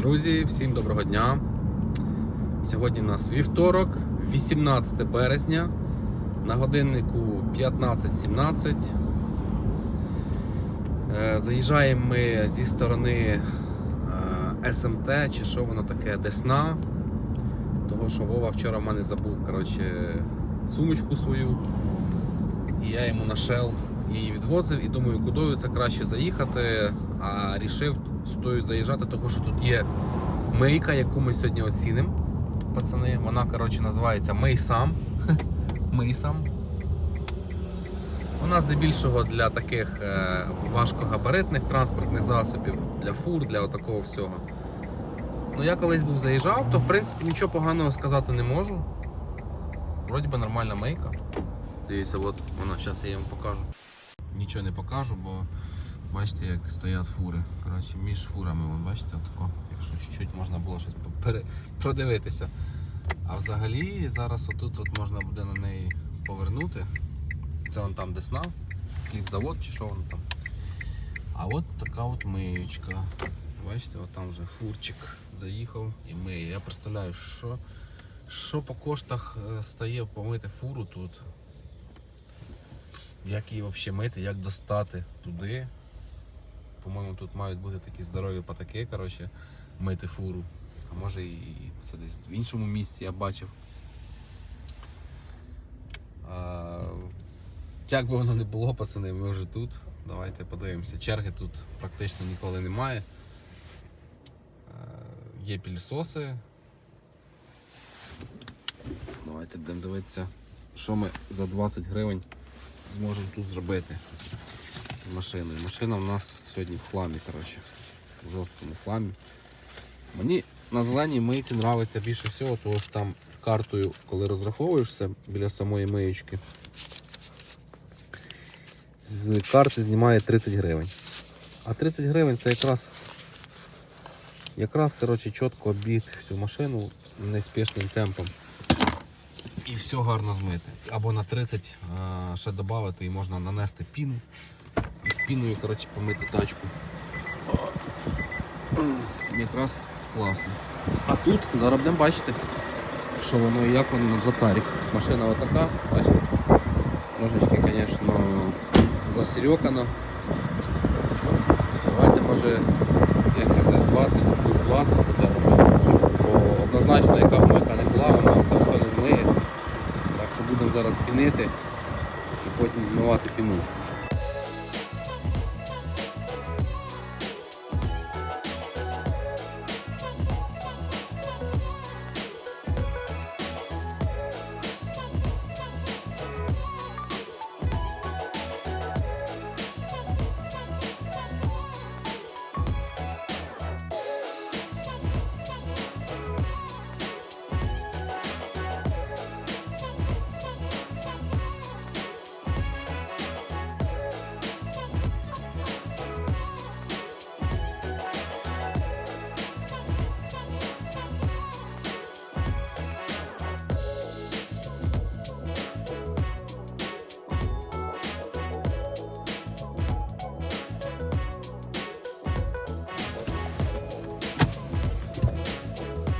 Друзі, всім доброго дня. Сьогодні у нас вівторок, 18 березня. На годиннику 15.17. Е, Заїжджаємо ми зі сторони е, СМТ, чи що воно таке, Десна. Того, що Вова вчора в мене забув коротше, сумочку свою. І я йому на Shell її відвозив і думаю, кудою це краще заїхати. А рішив стою заїжджати, тому що тут є мийка, яку ми сьогодні оцінимо. Пацани, вона коротше називається Мий сам. Мий сам. Вона здебільшого для таких е, важкогабаритних транспортних засобів, для фур, для отакого всього. Ну я колись був заїжджав, то в принципі нічого поганого сказати не можу. Вроді би нормальна мийка. Дивіться, от вона, зараз я вам покажу. Нічого не покажу, бо бачите, як стоять фури. Коротше, між фурами, вон, бачите, отако, якщо чуть-чуть можна було щось пере... продивитися. А взагалі зараз отут от можна буде на неї повернути. Це вон там десна, хлібзавод чи що воно там. А от така от миючка. Бачите, от там вже фурчик заїхав і миє. Я представляю, що, що по коштах е, стає помити фуру тут. Як її взагалі мити, як достати туди. По-моєму, тут мають бути такі здорові патаки, коротше, мити фуру. А може і це десь в іншому місці я бачив. А, як би воно не було, пацани, ми вже тут. Давайте подивимося. Черги тут практично ніколи немає. А, є пільсоси. Давайте будемо дивитися, що ми за 20 гривень зможемо тут зробити машиною. Машина у нас сьогодні в хламі, коротше, в жорсткому хламі. Мені на зеленій мийці подобається більше всього, тому що там картою, коли розраховуєшся біля самої миючки, з карти знімає 30 гривень. А 30 гривень це якраз якраз коротше, чітко оббігти всю машину неспішним темпом. І все гарно змити. Або на 30 ще додати і можна нанести піну. Піною коротше, помити тачку. Якраз класно. А тут зараз будемо бачити, що воно як воно на 20 Машина отака, бачите? Трошечки, звісно, засерьокана. Давайте може, якщо за 20 плюс 20 буде, щоб однозначно яка мойка не була, вона це все не змиє. Так що будемо зараз пінити і потім змивати піну.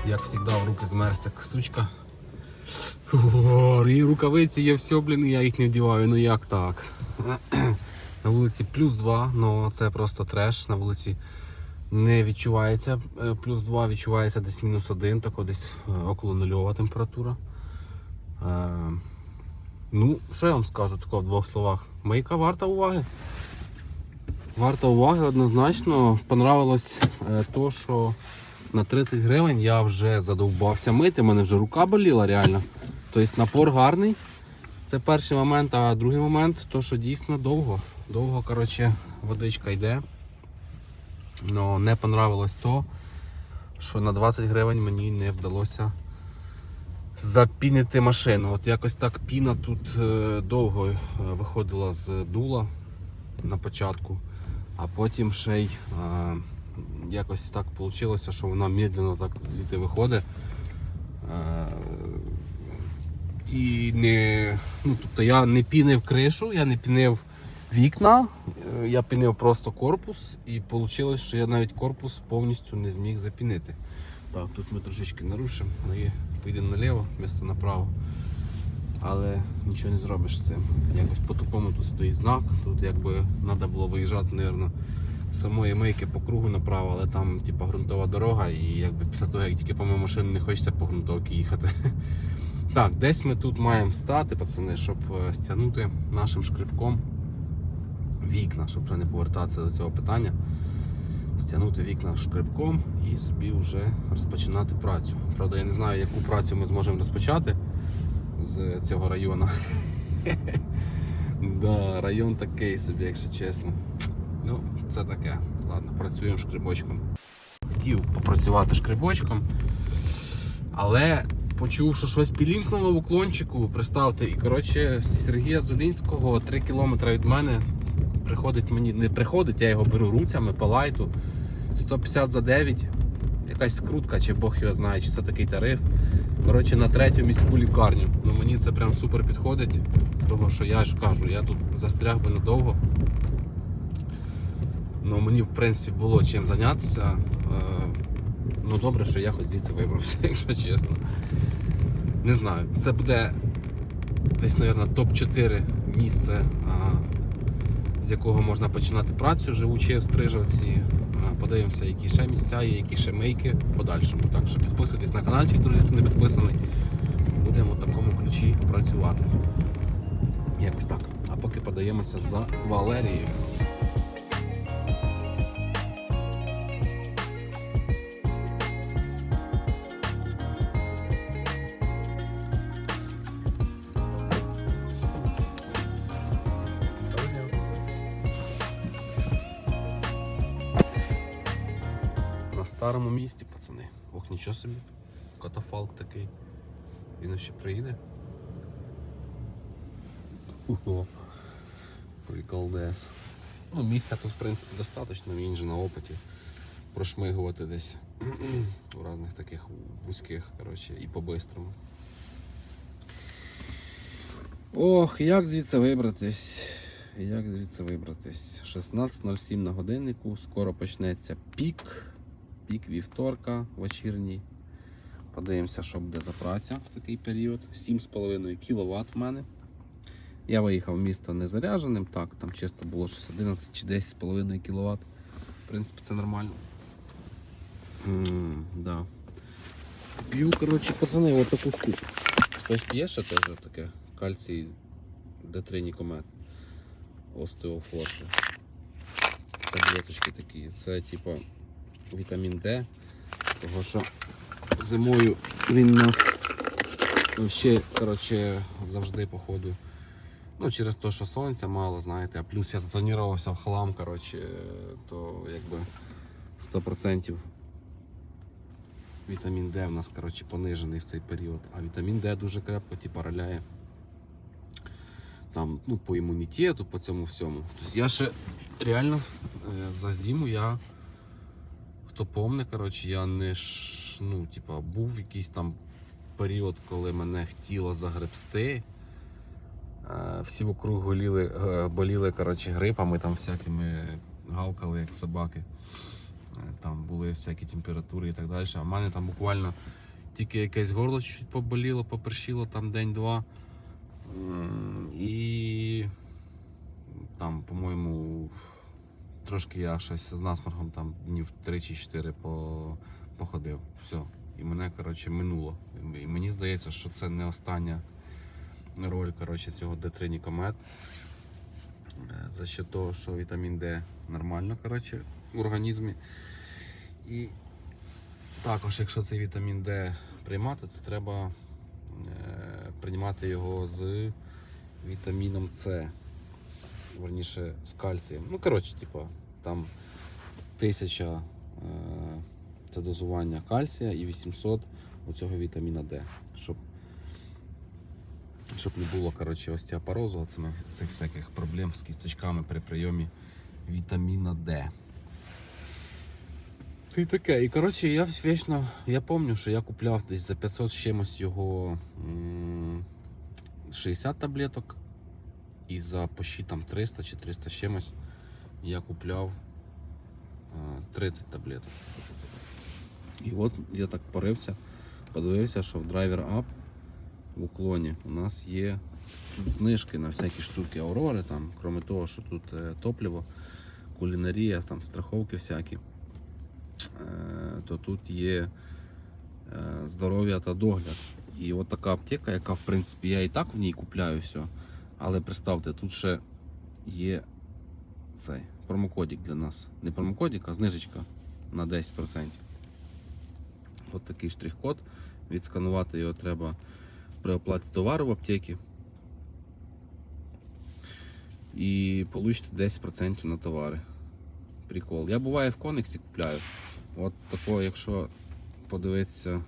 Як завжди, в руки змерз як сучка. І рукавиці є все, блін, я їх не вдіваю. Ну як так? На вулиці плюс 2, ну це просто треш. На вулиці не відчувається е, плюс 2, відчувається десь мінус 1, тако десь е, около нульова температура. Е, ну, що я вам скажу тако в двох словах? Мийка варта уваги. Варта уваги однозначно. Понравилось то, що на 30 гривень я вже задовбався мити, мене вже рука боліла реально. Тобто напор гарний. Це перший момент, а другий момент, то що дійсно довго. Довго коротше, водичка йде. Но не понравилось то, що на 20 гривень мені не вдалося запінити машину. От якось так піна тут е, довго е, виходила з дула на початку, а потім ще й е, якось так вийшло, що вона медленно так звідти виходить. Е, І не, ну, тобто я не пінив кришу, я не пінив вікна, е, я пінив просто корпус, і вийшло, що я навіть корпус повністю не зміг запінити. Так, тут ми трошечки нарушимо, ну і поїдемо наліво, вмісто направо. Але нічого не зробиш з цим. Якось по-тупому тут стоїть знак. Тут якби треба було виїжджати, мабуть, самої мийки по кругу направо, але там типа ґрунтова дорога, і якби після того, як тільки помив машину, не хочеться по ґрунтовці їхати. Так, десь ми тут маємо стати, пацани, щоб е, стягнути нашим шкребком вікна, щоб вже не повертатися до цього питання. Стягнути вікна шкребком і собі вже розпочинати працю. Правда, я не знаю, яку працю ми зможемо розпочати з цього району. да, район такий собі, якщо чесно. Це таке. Ладно, працюємо шкребочком. Хотів попрацювати шкребочком, але почув, що щось пілінкнуло в уклончику, представте, і коротше, Сергія Зулінського 3 кілометри від мене приходить мені, не приходить, я його беру руцями по лайту. 150 за 9. Якась скрутка, чи Бог його знає, чи це такий тариф. Коротше, на третю міську лікарню. Ну мені це прям супер підходить. Того, що я ж кажу, я тут застряг би надовго. Ну мені в принципі було чим зайнятися. Е, Ну добре, що я хоч звідси вибрався, якщо чесно. Не знаю, це буде десь, мабуть, топ-4 місце, з якого можна починати працю, живучи в Стрижавці. Подивимося, які ще місця є, які ще мейки в подальшому. Так що підписуйтесь на каналчик, друзі, хто не підписаний. Будемо в такому ключі працювати. Якось так. А поки подаємося за Валерією. Старому місці, пацани. Ох, нічого собі. Катафалк такий. Він ще приїде. Ого. Приколдес. Ну, місця тут, в принципі, достатньо, він же на опиті. Прошмигувати десь у різних таких вузьких, коротше, і по-бистрому. Ох, як звідси вибратись? Як звідси вибратись? 16.07 на годиннику, скоро почнеться пік. Пік вівторка вечірній. Подивимося, що буде за праця в такий період. 7,5 кВт в мене. Я виїхав в місто не зарядженим, так, там чисто було щось 11 чи 10,5 кВт. В принципі, це нормально. М, да. П'ю, коротше, пацани, от таку штуку. Хтось п'є ще теж таке кальцій Д3 Нікомет. Остеофорси. Таблеточки такі. Це типа вітамін Д. Того що зимою він нас ще коротше, завжди походу. Ну, через те, що сонця мало, знаєте, а плюс я затонірувався в хлам, коротше, то якби 100% вітамін Д в нас коротше, понижений в цей період. А вітамін Д дуже крепко типу, роляє там, ну, по імунітету, по цьому всьому. Тобто я ще реально е, за зиму я, хто помне, коротше, я не ш, ну, типа, був якийсь там період, коли мене хотіло загребсти. Е, Всі вокруг боліли, е, боліли коротше, грипами, там всякими гавкали, як собаки. Е, Там були всякі температури і так далі. А в мене там буквально тільки якесь горло чуть поболіло, попершило там день-два. І там, по-моєму, трошки я щось з насморгом там днів 3 чи 4 по, походив. Все. І мене коротше, минуло. І мені здається, що це не остання роль коротше, цього D3 Нікомет. Е, За що того, що вітамін Д нормально коротше, в організмі. І також, якщо цей вітамін Д приймати, то треба е, приймати його з вітаміном С. Верніше з кальцієм. Ну, коротше, типу, там 1000 е, це дозування кальція і 800 оцього вітаміна Д. Щоб щоб не було коротше, остеопорозу, цих, цих всяких проблем з кісточками при прийомі вітаміна Д. Ти таке. І коротше, я вічно, я пам'ятаю, що я купляв десь за 500 з чимось його 60 таблеток І за почти там 300 чи 300 з чимось я купляв е, 30 таблеток. І от я так порився, подивився, що в Driver Up в уклоні у нас є тут знижки на всякі штуки Аврори, там, крім того, що тут е, топливо, кулінарія, там, страховки всякі, е, то тут є е, здоров'я та догляд. І от така аптека, яка в принципі я і так в ній купляю все. Але представте, тут ще є цей промокодик для нас. Не промокодик, а знижечка на 10%. От такий штрих-код. Відсканувати його треба при оплаті товару в аптеці. І получите 10% на товари. Прикол. Я буває в Конексі купляю. От такого, якщо подивитися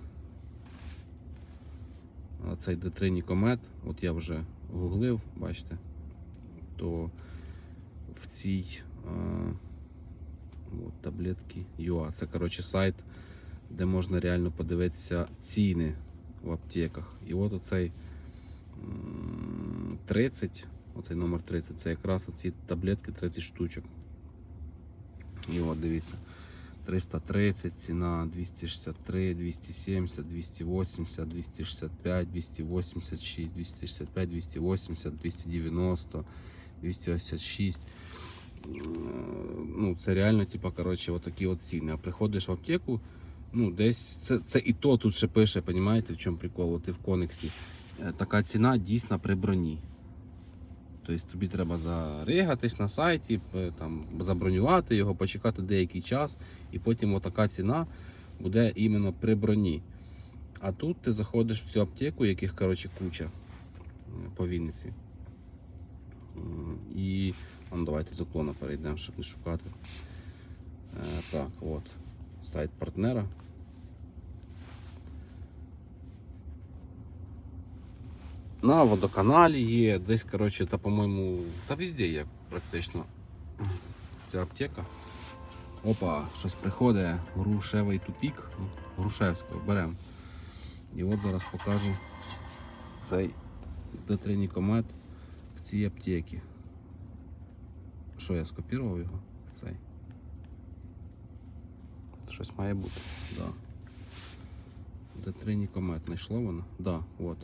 цей D3 Нікомет, от я вже гуглив, бачите, то в цій а, от, таблетки UA. Це коротше сайт, де можна реально подивитися ціни в аптеках. І от оцей м, 30, оцей номер 30, це якраз оці таблетки 30 штучок. І от дивіться. 330, ціна 263, 270, 280, 265, 286, 265, 280, 290, 286. Е, Ну, це реально, типа, коротше, отакі от ціни. А приходиш в аптеку, ну, десь це, це і то тут ще пише, розумієте, в чому прикол? От і в Конексі. Е, Така ціна дійсна при броні. Тобто тобі треба заригатись на сайті, там, забронювати його, почекати деякий час, і потім отака ціна буде іменно при броні. А тут ти заходиш в цю аптеку, яких коротше, куча е, по Вінниці. І ну, давайте з уклона перейдемо, щоб не шукати. Е, Так, от. Сайт партнера. На водоканалі є, десь, коротше, та, по-моєму, та везде є практично ця аптека. Опа, щось приходить, грушевий тупік. Ну, Грушевського, беремо. І от зараз покажу цей Д3 в цій аптеці. Що я скопірував його? Цей. Щось має бути. Да. Д3 знайшло воно? Да, от.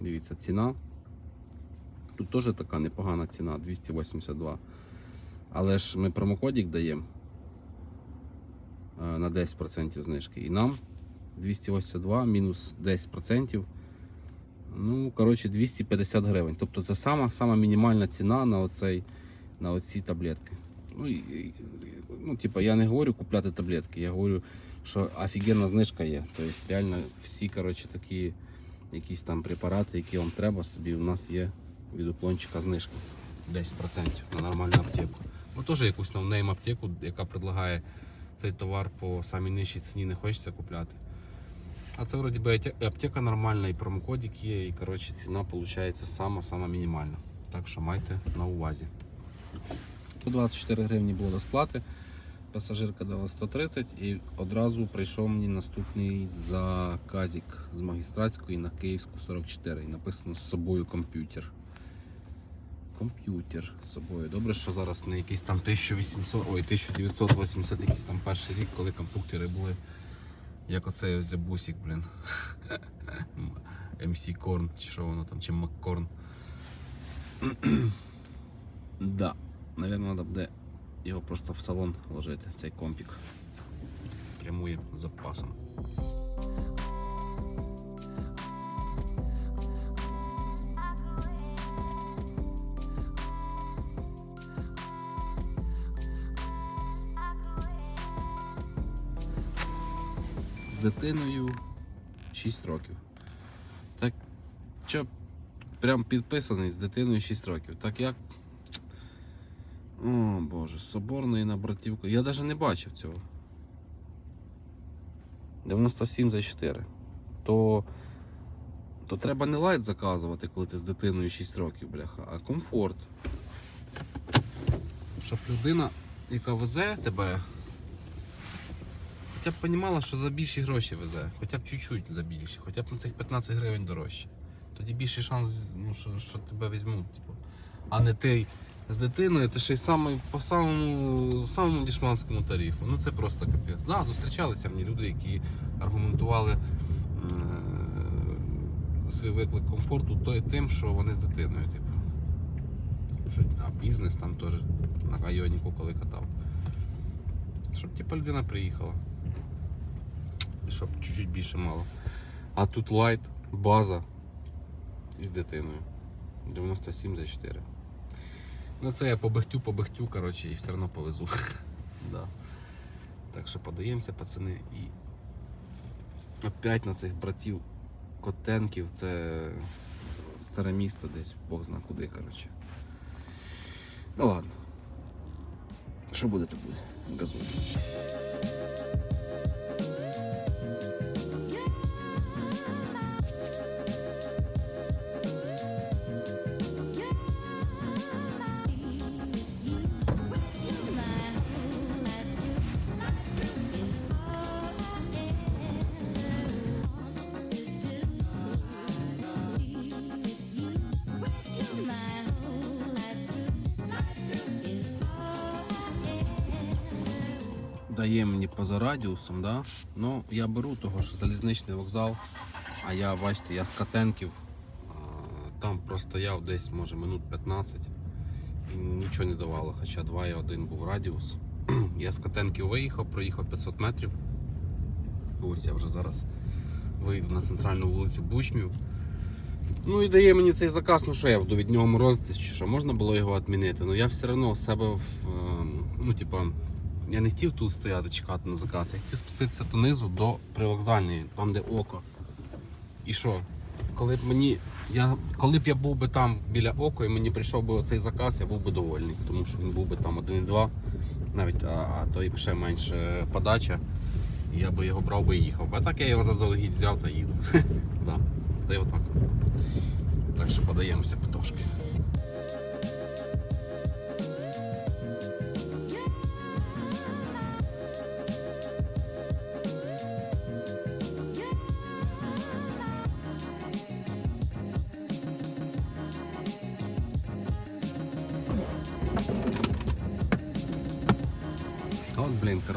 Дивіться, ціна. Тут теж така непогана ціна 282. Але ж ми промокодик даємо е, на 10% знижки. І нам 282 мінус 10%. Ну, коротше, 250 гривень. Тобто це сама, сама мінімальна ціна на, оцей, на оці таблетки. Ну, і, ну, типа, я не говорю купляти таблетки, я говорю, що офігенна знижка є. Тобто реально всі коротше, такі якісь там препарати, які вам треба, собі у нас є від уклончика знижка 10% на нормальну аптеку. Бо теж якусь новнейм аптеку, яка предлагає цей товар по самій нижчій ціні, не хочеться купляти. А це вроді би аптека- нормальна, і промокодик є, і коротше, ціна виходить сама-сама мінімальна. Так що майте на увазі. 124 гривні було до сплати. Пасажирка дала 130 і одразу прийшов мені наступний заказик з магістратської на Київську 44. І написано з собою комп'ютер. Комп'ютер з собою. Добре, що зараз не якийсь там 1800, ой, 1980 якийсь там перший рік, коли комп'ютери були як оцей ось бусик, блін. MC Корн, чи що воно там, чи Маккорн. да, наверное, треба буде його просто в салон ложити, цей компік. Прямує запасом. З дитиною 6 років. Так, що прям підписаний з дитиною 6 років. Так як. О Боже, з соборної на братівку. Я навіть не бачив цього. 97 за 4. То, то треба не лайт заказувати, коли ти з дитиною 6 років, бляха, а комфорт. Щоб людина, яка везе тебе, хоча б розуміла, що за більші гроші везе, хоча б чуть-чуть за більше, хоча б на цих 15 гривень дорожче. Тоді більший шанс, ну, що, що тебе візьмуть. Типу. а не ти з дитиною, ти ще й саме по самому, самому дішманському тарифу. Ну це просто капець. Да, зустрічалися мені люди, які аргументували е, свій виклик комфорту той, тим, що вони з дитиною. Типу. Що, а бізнес там теж на Айоніку коли катав. Щоб типу, людина приїхала. Щоб чуть-чуть більше мало. А тут лайт, база із дитиною. 97-4. Ну це я побехтю, побехтю, коротше, і все одно повезу. да. Так що подаємося, пацани, і опять на цих братів Котенків, це старе місто десь, Бог зна куди, коротше. Ну ладно. Що буде, то буде. Газуй. Дає мені поза радіусом, да? ну я беру того, що залізничний вокзал, а я, бачите, я з Катенків, там простояв десь, може, минут 15 і нічого не давало, хоча 2,1 був радіус. Я з Катенків виїхав, проїхав 500 метрів. Ось я вже зараз вийду на центральну вулицю Бучмів. Ну і дає мені цей заказ, ну що я буду від нього морозитись, чи що можна було його відмінити. Ну я все одно себе в, ем, ну, типа, я не хотів тут стояти, чекати на заказ, я хотів спуститися донизу до привокзальної, там де око. І що? Коли б мені. Я, коли б я був би там біля око і мені прийшов би оцей заказ, я був би довольний, тому що він був би там 1,2, навіть, а, а то і ще менше подача. І я би його брав би і їхав. А так я його заздалегідь взяв та їду. да. Та й отак. Так що подаємося потрошки.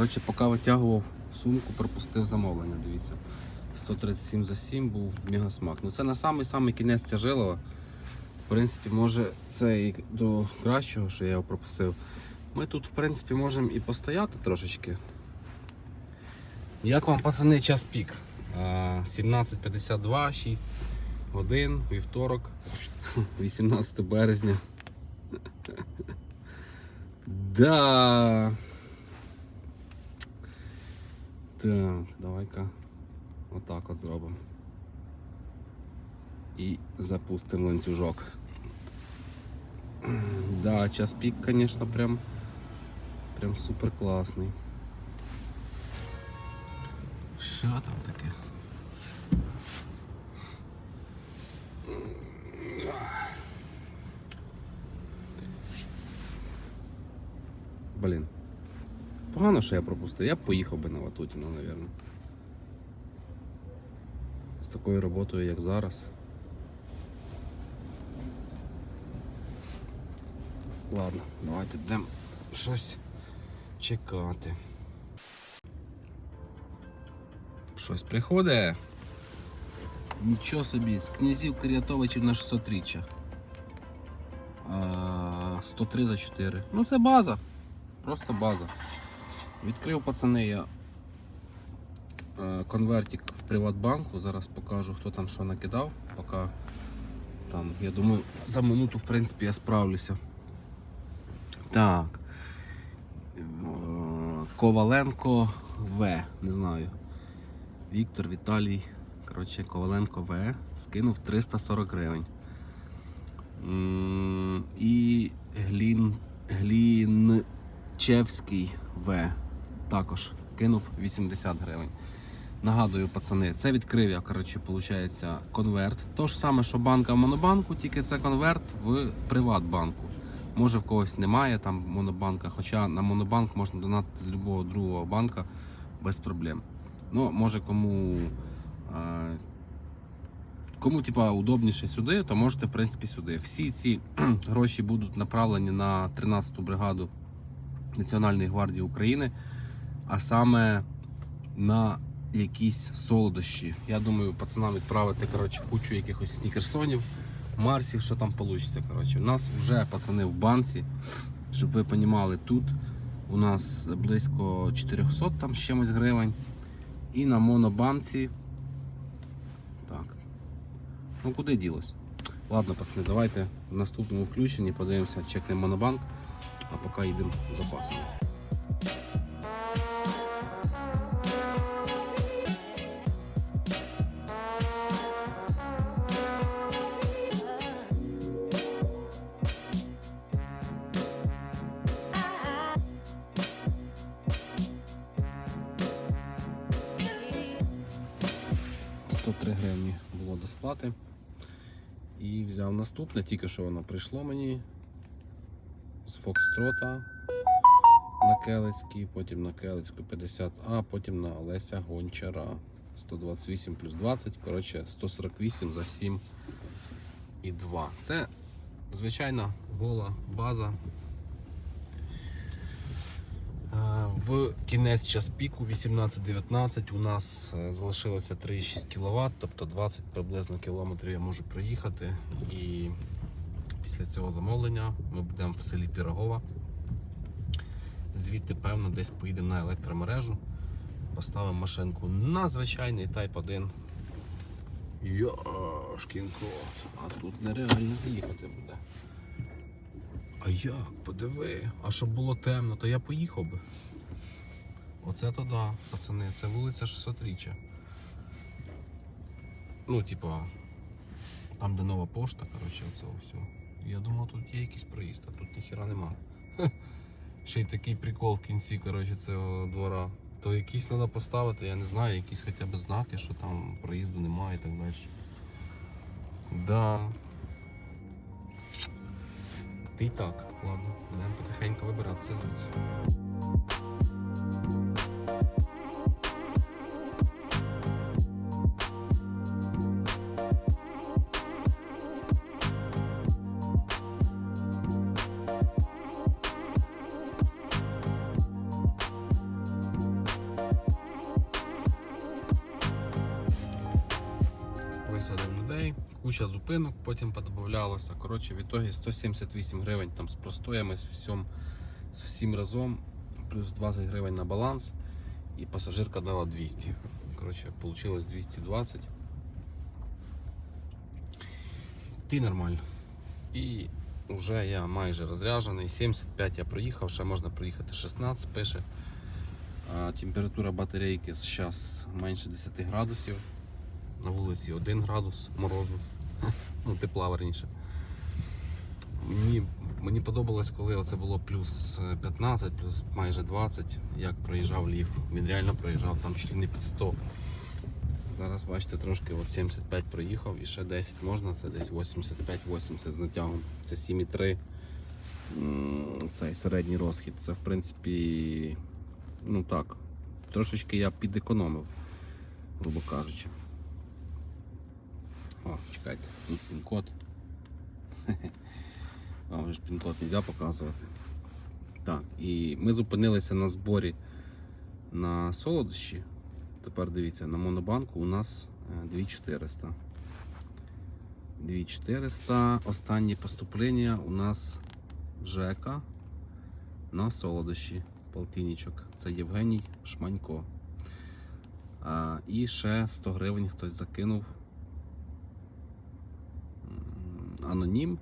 Коротше, поки витягував сумку, пропустив замовлення, дивіться. 137 за 7 був мегасмак. Ну це на самий самий кінець тяжилого. В принципі, може це і до кращого, що я його пропустив. Ми тут, в принципі, можемо і постояти трошечки. Як вам, пацани, час пік? 17.52, 6 годин, вівторок, 18 березня. Да. Так, давай-ка отак от зробимо. І запустимо ланцюжок. Да, час пік, звісно, прям, прям супер класний. Що там таке? Блін. Погано, що я пропустив. Я б поїхав би на Ватутіно, мабуть. З такою роботою, як зараз. Ладно, давайте будемо щось чекати. Щось приходить. Нічого собі, з князів Кар'ятовичів на 600 річчя. 103 за 4. Ну це база. Просто база. Відкрив пацани я е, конвертик в Приватбанку. Зараз покажу, хто там що накидав. Поки там, я думаю, за минуту в принципі я справлюся. Так. Е, Коваленко В. Не знаю. Віктор Віталій. Коротше, Коваленко В. Скинув 340 гривень. І Глін. Глінчевський В. Також кинув 80 гривень. Нагадую, пацани, це відкрив я, коротше, виходить, конверт. То ж саме, що банка в монобанку, тільки це конверт в Приватбанку. Може в когось немає там монобанка, хоча на монобанк можна донатити з будь-якого другого банка без проблем. Ну, може кому е, Кому типа удобніше сюди, то можете в принципі сюди. Всі ці гроші будуть направлені на 13-ту бригаду Національної гвардії України, а саме на якісь солодощі. Я думаю, пацанам відправити коротше, кучу якихось снікерсонів, марсів, що там вийде. Коротше. У нас вже пацани в банці, щоб ви розуміли, тут у нас близько 400 там з чимось гривень. І на монобанці. Так. Ну куди ділось? Ладно, пацани, давайте в наступному включенні подивимося, чекнемо монобанк, а поки йдемо запасами. – сплати. І взяв наступне, тільки що воно прийшло мені з Фокстрота на Келецький, потім на Келецьку 50А, потім на Олеся Гончара 128 плюс 20, коротше 148 за 7 і 2. Це звичайна гола база. Е, В кінець час піку 18-19 у нас е, залишилося 3,6 кВт, тобто 20 приблизно кілометрів я можу проїхати. І після цього замовлення ми будемо в селі Пірогова. Звідти, певно, десь поїдемо на електромережу, поставимо машинку на звичайний Type 1. Йошкін кот, а тут нереально заїхати буде. А як? Подиви. А щоб було темно, то я поїхав би. Оце то да, пацани, це вулиця 600 річчя. Ну, типа, там, де нова пошта, коротше, оце все. Я думав, тут є якийсь проїзд, а тут ніхіра нема. Ще й такий прикол в кінці, коротше, цього двора. То якісь треба поставити, я не знаю, якісь хоча б знаки, що там проїзду немає і так далі. Да. Й так, ладно, будемо потихеньку вибиратися звідси. Куча зупинок потім подобавлялося. Коротше, в ітогі 178 гривень там з простоями, з всім, з всім разом, плюс 20 гривень на баланс, і пасажирка дала 200. Коротше, вийшло 220. Ти нормально. І вже я майже розряджений. 75 я проїхав, ще можна проїхати 16 пише. Температура батарейки зараз менше 10 градусів. На вулиці 1 градус морозу. Ну, тепла верніше. Мені, мені подобалось, коли це було плюс 15, плюс майже 20, як проїжджав лів. Він реально проїжджав там чуть не під 100. Зараз бачите, трошки от 75 проїхав і ще 10 можна, це десь 85-80 з натягом. Це 7,3 цей середній розхід. Це в принципі, ну так, трошечки я підекономив, грубо кажучи. О, чекайте, тут пін-код. А вже ж пін-код не можна показувати. Так, і ми зупинилися на зборі на солодощі. Тепер дивіться, на монобанку у нас е, 2400. 2400. Останнє поступлення у нас ЖЕКа на солодощі. Полтинничок. Це Євгеній Шманько. А, і ще 100 гривень хтось закинув. М, Анонім.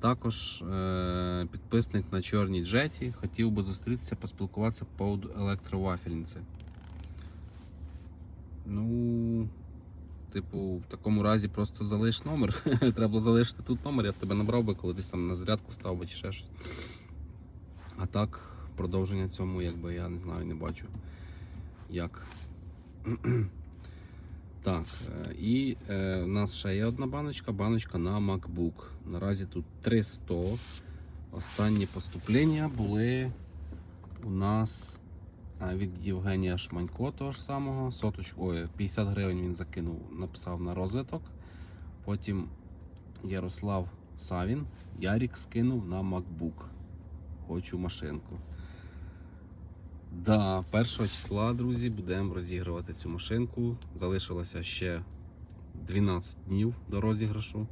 Також е, підписник на чорній джеті хотів би зустрітися, поспілкуватися по поводу електровафельниці. Ну, типу, в такому разі просто залиш номер. Треба було залишити тут номер, я б тебе набрав би, коли десь там на зарядку став би чи ще щось. А так, продовження цьому, якби я не знаю, не бачу. Як. Так, е, і е, в нас ще є одна баночка, баночка на MacBook. Наразі тут 300. Останні поступлення були у нас е, від Євгенія Шманько, того ж самого. Соточ, ой, 50 гривень він закинув, написав на розвиток. Потім Ярослав Савін. Ярік скинув на MacBook. Хочу машинку. Да, 1 числа, друзі, будемо розігрувати цю машинку. Залишилося ще 12 днів до розіграшу.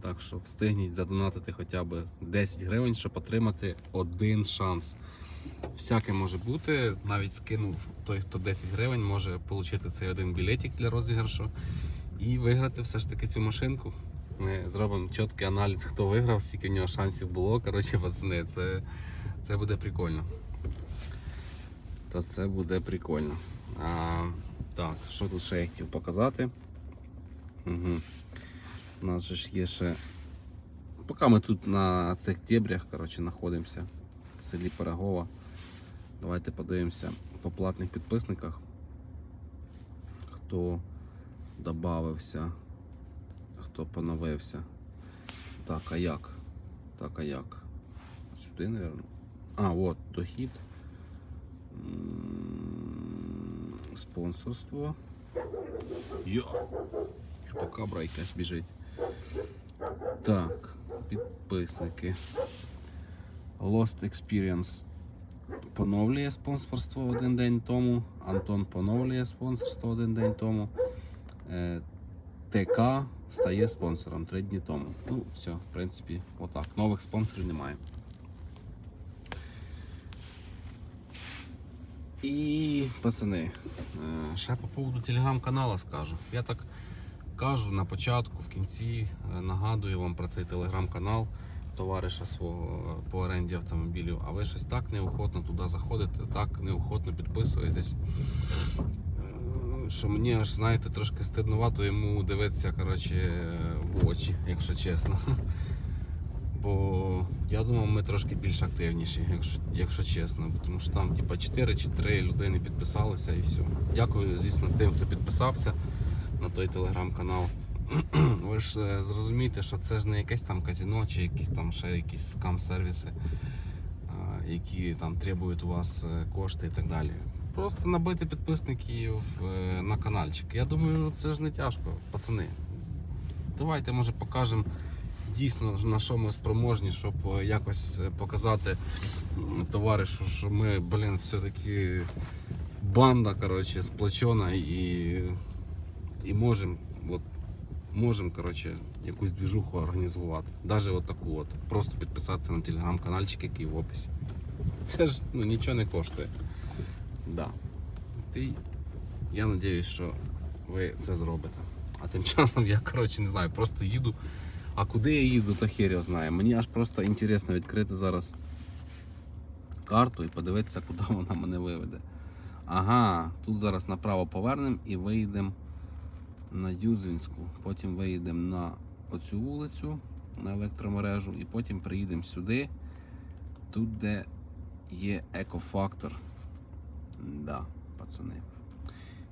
Так що встигніть задонатити хоча б 10 гривень, щоб отримати один шанс. Всяке може бути. Навіть скинув той, хто 10 гривень, може отримати цей один білетик для розіграшу і виграти все ж таки цю машинку. Ми зробимо чіткий аналіз, хто виграв, скільки в нього шансів було. Коротше, пацани, це, це буде прикольно. Та це буде прикольно. А, так, що тут ще я хотів показати? Угу. У нас же ж є ще. Поки ми тут на цих дебрях коротше, знаходимося в селі Пирогова. Давайте подивимося по платних підписниках, хто додався, хто поновився. Так, а як? Так, а як? Сюди, мабуть. А, от, дохід. Спонсорство. Йо! Чупакабра якась біжить. Так, підписники. Lost Experience поновлює спонсорство один день тому. Антон поновлює спонсорство один день тому. Е, ТК стає спонсором три дні тому. Ну, все, в принципі, отак. Нових спонсорів немає. І, пацани, е, ще по поводу телеграм-канала скажу. Я так кажу на початку, в кінці е, нагадую вам про цей телеграм-канал товариша свого е, по оренді автомобілів, а ви щось так неохотно туди заходите, так неохотно підписуєтесь. Що мені аж знаєте трошки стиднувато йому дивитися коротше, в очі, якщо чесно. Бо я думав, ми трошки більш активніші, якщо, якщо чесно. Тому що там типа 4 чи 3 людини підписалися і все. Дякую, звісно, тим, хто підписався на той телеграм-канал. Ви ж е, зрозумієте, що це ж не якесь там казіно чи якісь там ще якісь скам-сервіси, які там требують у вас е, кошти і так далі. Просто набити підписників е, на каналчик. Я думаю, це ж не тяжко, пацани. Давайте, може, покажемо дійсно на що ми спроможні, щоб е, якось е, показати товаришу, що ми, блін, все-таки банда, коротше, сплочена і, і можемо можем, якусь двіжуху організувати. Навіть от таку от. Просто підписатися на телеграм-канальчик, який в описі. Це ж ну, нічого не коштує. Да. Ти, я сподіваюся, що ви це зробите. А тим часом я, коротше, не знаю, просто їду. А куди я їду, то хер його знає. Мені аж просто інтересно відкрити зараз карту і подивитися, куди вона мене виведе. Ага, тут зараз направо повернемо і вийдемо на Юзвінську. Потім виїдемо на оцю вулицю, на електромережу, і потім приїдемо сюди, тут, де є екофактор. Да, пацани.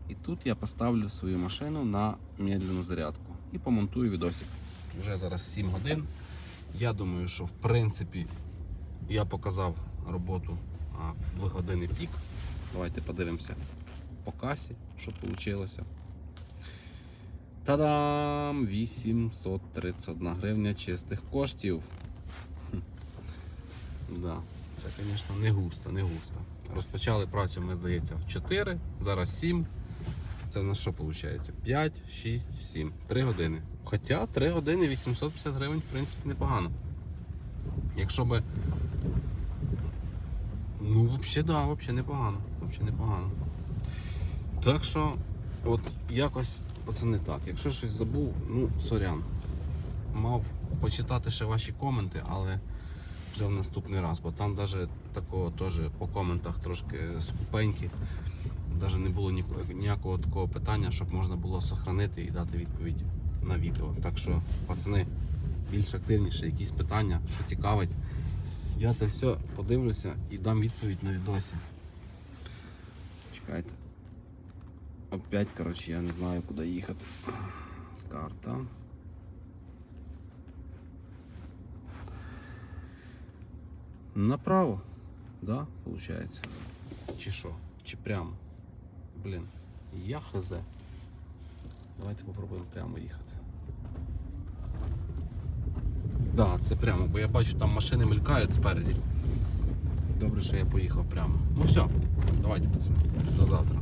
І тут я поставлю свою машину на медленну зарядку і помонтую відосик. Вже зараз 7 годин. Я думаю, що в принципі я показав роботу в години пік. Давайте подивимося по касі, що вийшло. Та-дам! 831 гривня чистих коштів. Да, це, звісно, не густо, не густо. Розпочали працю, ми здається, в 4, зараз 7. Це в нас що виходить? 5, 6, 7. 3 години. Хоча 3 години 850 гривень, в принципі, непогано. Якщо би. Ну, взагалі, да, взагалі непогано. Взагалі непогано. Так що, от якось, пацани, так. Якщо щось забув, ну, сорян. Мав почитати ще ваші коменти, але вже в наступний раз, бо там навіть такого теж по коментах трошки скупенькі. Навіть не було ніякого такого питання, щоб можна було сохранити і дати відповідь на відео. Так що, пацани, більш активніше, якісь питання, що цікавить. Я це все подивлюся і дам відповідь на відосі. Чекайте. Опять, коротше, я не знаю, куди їхати. Карта. Направо, да, получается? Чи що? Чи прямо? Блін, я хз. Давайте попробуємо прямо їхати. Так, да, це прямо, бо я бачу, там машини мелькають спереді. Добре, що я поїхав прямо. Ну все, давайте, пацани, до завтра.